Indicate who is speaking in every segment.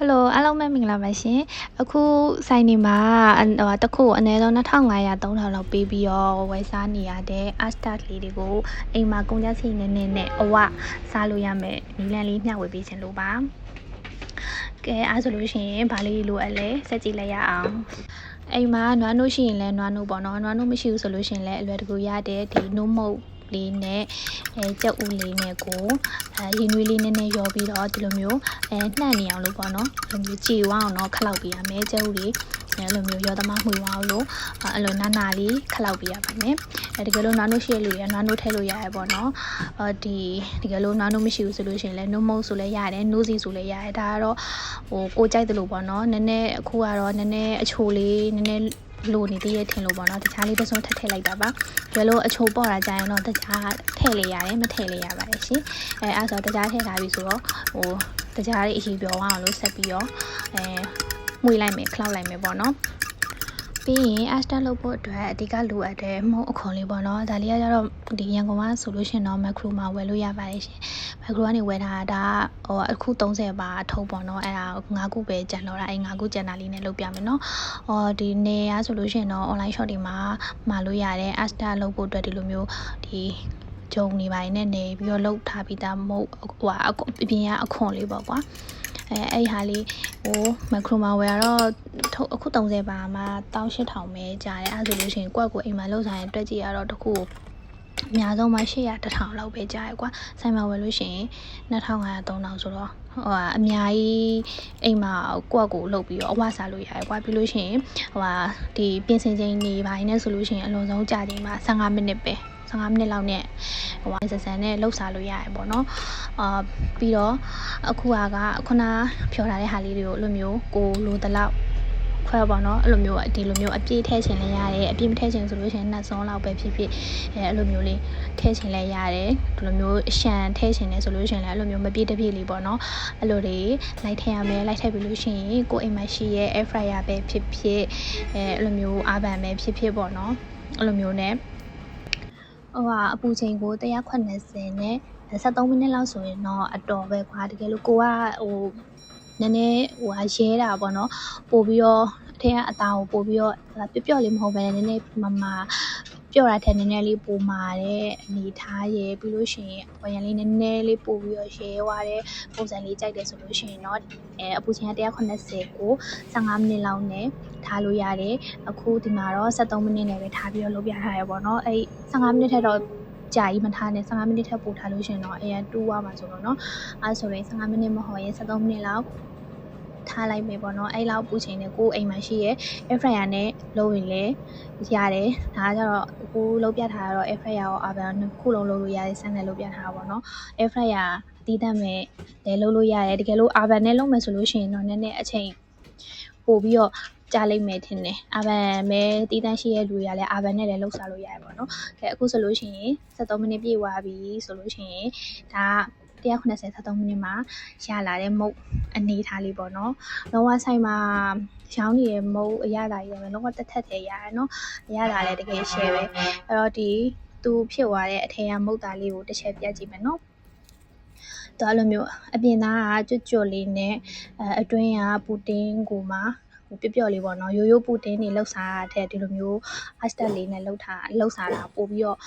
Speaker 1: ဟယ်လိုအားလုံးပဲမင်္ဂလာပါရှင်အခုဆိုင်နေမှာအဟိုတစ်ခုအနည်းဆုံး2500 3000လောက်ပေးပြီးတော့ဝယ်စားနေရတဲ့ Asta လေးတွေကိုအိမ်မှာကုန်ကြမ်းစီနေနေနဲ့အဝစားလို့ရမယ်နီလန်လေးမျှဝေပေးခြင်းလို့ပါကဲအားဆိုလို့ရှိရင်ဗာလေးလိုအပ်လဲစက်ကြည့်လိုက်ရအောင်အိမ်မှာနွားနို့ရှိရင်လည်းနွားနို့ပေါ့နော်နွားနို့မရှိဘူးဆိုလို့ရှိရင်လည်းအလွယ်တကူရတဲ့ဒီနို့မုတ် လေးနဲ့အဲကြက်ဥလေးနဲ့ကိုအဲရင်းနှွေးလေးနည်းနည်းရောပြီးတော့ဒီလိုမျိုးအဲနှံ့နေအောင်လို့ပေါ့နော်ဒီလိုမျိုးကြည်ဝအောင်တော့ခလောက်ပြရမယ်ကြက်ဥလေးအဲလိုမျိုးရောသမားမှွေဝအောင်လို့အဲ့လိုနာနာလေးခလောက်ပြရပါမယ်အဲတကယ်လို့နွားနို့ရှိရလို့ရနွားနို့ထည့်လို့ရရပေါ့နော်အော်ဒီတကယ်လို့နွားနို့မရှိဘူးဆိုလို့ရှိရင်လည်းနို့မုတ်ဆိုလည်းရတယ်နို့စီဆိုလည်းရတယ်ဒါကတော့ဟိုကိုကြိုက်တယ်လို့ပေါ့နော်နည်းနည်းအခုကတော့နည်းနည်းအချိုလေးနည်းနည်း လိုနေသေးရဲ့ထင်လို့ပေါ့နော်တခြားလေးတစ်စုံထပ်ထည့်လိုက်တာပါကြွယ်လို့အချိုပေါ့တာကြရင်တော့တခြားထည့်လေးရတယ်မထည့်လေးရပါတယ်ရှင်အဲအဲ့ဆိုတခြားထည့်ထားပြီဆိုတော့ဟိုတခြားလေးအရေးပြောအောင်လို့ဆက်ပြီးတော့အဲမှုလိုက်မယ်ခလောက်လိုက်မယ်ပေါ့နော် ပြီးရင် after လုပ်ဖို့အတွက်အဓိကလိုအပ်တဲ့မုံအခွန်လေးပေါ့နော်ဒါလေးကကျတော့ဒီရန်ကုန်မှာဆိုလို့ရှိရင်တော့ macro မှာဝယ်လို့ရပါတယ်ရှင် macro ကနေဝယ်ထားတာဟိုအခု30ပါအထုပ်ပေါ့နော်အဲ့ဒါ9ခုပဲကျန်တော့တာအဲ့9ခုကျန်တာလေးနဲ့လုပ်ပြမယ်နော်ဟောဒီနေရဆိုလို့ရှိရင်တော့ online shop တွေမှာမှာလို့ရတယ် after လုပ်ဖို့အတွက်ဒီလိုမျိုးဒီဂျုံနေပိုင်းနဲ့နေပြီးတော့လှုပ်ထားပြီးသားမဟုတ်ဟိုအပြင်ကအခွန်လေးပေါ့ကွာ အဲအဲ့ဟာလေးဟိုမက်ခရိုမာဝယ်ကတော့ထုတ်အခု30ပါမှာ18000ပဲကြာတယ်အဲ့ဒါဆိုလို့ရှိရင်ကွက်ကိုအိမ်မှာလောက်ဆိုင်တွက်ကြည့်ရတော့တခုကိုအများဆုံးမှာ800 1000လောက်ပဲကြာရကွာဆိုင်မှာဝယ်လို့ရှိရင်2500 3000ဆိုတော့ဟိုအများကြီးအိမ်မှာကိုယ့်ကိုလှုပ်ပြီးတော့အဝစားလို့ရတယ်ကွာပြီးလို့ရှိရင်ဟိုဟာဒီပြင်ဆင်ချိန်နေပိုင်းနဲ့ဆိုလို့ရှိရင်အလုံးစုံကြာချိန်မှာ15မိနစ်ပဲ 15မိနစ်လောက်နဲ့ဟိုဆန်ဆန်နဲ့လှုပ်စားလို့ရတယ်ပေါ့နော်အာပြီးတော့အခုကခုနဖြောထားတဲ့ဟာလေးတွေကိုအဲ့လိုမျိုးကိုလိုတလောက်ခွဲပေါ့နော်အဲ့လိုမျိုးဒီလိုမျိုးအပြည့်ထည့်ချင်လည်းရတယ်အပြည့်မထည့်ချင်ဆိုလို့ရှိရင်နှက်စုံလောက်ပဲဖြစ်ဖြစ်အဲအဲ့လိုမျိုးလေးထည့်ချင်လည်းရတယ်ဒီလိုမျိုးရှန်ထည့်ချင်တယ်ဆိုလို့ရှိရင်လည်းအဲ့လိုမျိုးမပြည့်တပြည့်လေးပေါ့နော်အဲ့လိုတွေလိုက်ထည့်ရမယ်လိုက်ထည့်ပြီးလို့ရှိရင်ကိုအိမ်မှာရှိရဲ့ air fryer ပဲဖြစ်ဖြစ်အဲအဲ့လိုမျိုးအာဘန်ပဲဖြစ်ဖြစ်ပေါ့နော်အဲ့လိုမျိုးနဲ့ ဟိုဟာအပူချိန်ကို180နဲ့73မိနစ်လောက်ဆိုရင်တော့အတော်ပဲကွာတကယ်လို့ကိုကဟိုနည်းနည်းဟိုဟာရဲတာပေါ့နော်ပို့ပြီးတော့အထက်ကအသားကိုပို့ပြီးတော့ပျော့ပျော့လေးမဟုတ်ဘဲနည်းနည်းမမပျော့တာထက်နည်းနည်းလေးပိုမာတဲ့အနေထားရယ်ပြီးလို့ရှိရင်အပေါ်ရန်လေးနည်းနည်းလေးပို့ပြီးတော့ရဲသွားတဲ့ပုံစံလေးကြိုက်တယ်ဆိုလို့ရှိရင်တော့အဲအပူချိန်က180ကို15မိနစ်လောက်နဲ့ ထားလို့ရတယ်အခုဒီမှာတော့73မိနစ်နဲ့ပဲထားပြီးတော့လုပ်ပြထားရပေါ့နော်အဲ့15မိနစ်ထက်တော့ကြာကြီးမထားနဲ့15မိနစ်ထက်ပိုထားလို့ရှိရင်တော့အဲတူသွားမှာဆိုတော့เนาะအဲဆိုရင်15မိနစ်မဟုတ်ရင်73မိနစ်လောက်ထားလိုက်မယ်ပေါ့နော်အဲ့လောက်ပူချိန်နဲ့ကိုယ်အိမ်မှာရှိရဲ့ air fryer နဲ့လုပ်ရင်လည်းရတယ်ဒါကကြတော့ကိုယ်လုပ်ပြထားတာတော့ air fryer ရော oven နှစ်ခုလုံးလုပ်လို့ရတယ်ဆန်းနဲ့လုပ်ပြထားတာပေါ့နော် air fryer အတီးတတ်မဲ့လည်းလုပ်လို့ရတယ်တကယ်လို့ oven နဲ့လုပ်မယ်ဆိုလို့ရှိရင်တော့နည်းနည်းအချိန် ပို့ပြီးတော့ကြာလိမ့်မယ်ထင်တယ်အာဗန်ပဲတီးတန်းရှိရဲ့လူတွေကလည်းအာဗန်နဲ့လည်းလှုပ်ရှားလို့ရတယ်ပေါ့နော်။ကဲအခုဆိုလို့ရှိရင်73မိနစ်ပြည့်သွားပြီဆိုလို့ရှိရင်ဒါ190 73မိနစ်မှာရလာတဲ့မုတ်အနေထားလေးပေါ့နော်။လောကဆိုင်မှာရောင်းနေတဲ့မုတ်အရသာကြီးပဲလောကတက်ထက်တယ်ရတယ်နော်။အရသာလည်းတကယ် share ပဲ။အဲ့တော့ဒီသူဖြစ်သွားတဲ့အထည်ရမုတ်သားလေးကိုတစ်ချက်ပြကြည့်မယ်နော်။ တော့အဲ့လိုမျိုးအပြင်သားကကြွကြွလေးနဲ့အဲအတွင်းကပူတင်ကိုမှဟိုပျော့ပျော့လေးပေါ့နော်ရိုးရိုးပူတင်းနေလှုပ်ရှားတာတဲ့ဒီလိုမျိုး hashtag လေးနဲ့လှုပ်ထားလှုပ်ရှားတာပို့ပြီးတော့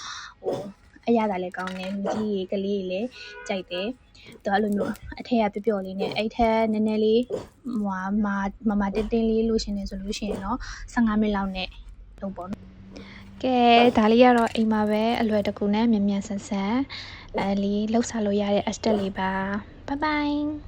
Speaker 1: ဟိုအရသာလည်းကောင်းတယ်လူကြီးရေကလေးတွေလည်းကြိုက်တယ်သူအဲ့လိုမျိုးအထက်ကပျော့ပျော့လေးနဲ့အဲ့ထက်နည်းနည်းလေးဟိုမာမမတင်းတင်းလေးလို့ရှင်နေဆိုလို့ရှိရင်တော့15မိနစ်လောက်နဲ့လုပ်ပေါ့နော်ကဲဒါလေးကတော့အိမ်မှာပဲအလွယ်တကူနဲ့မြန်မြန်ဆန်ဆန် အဲလေးလှုပ်ရှားလို့ရတဲ့ hashtag လေးပါ bye bye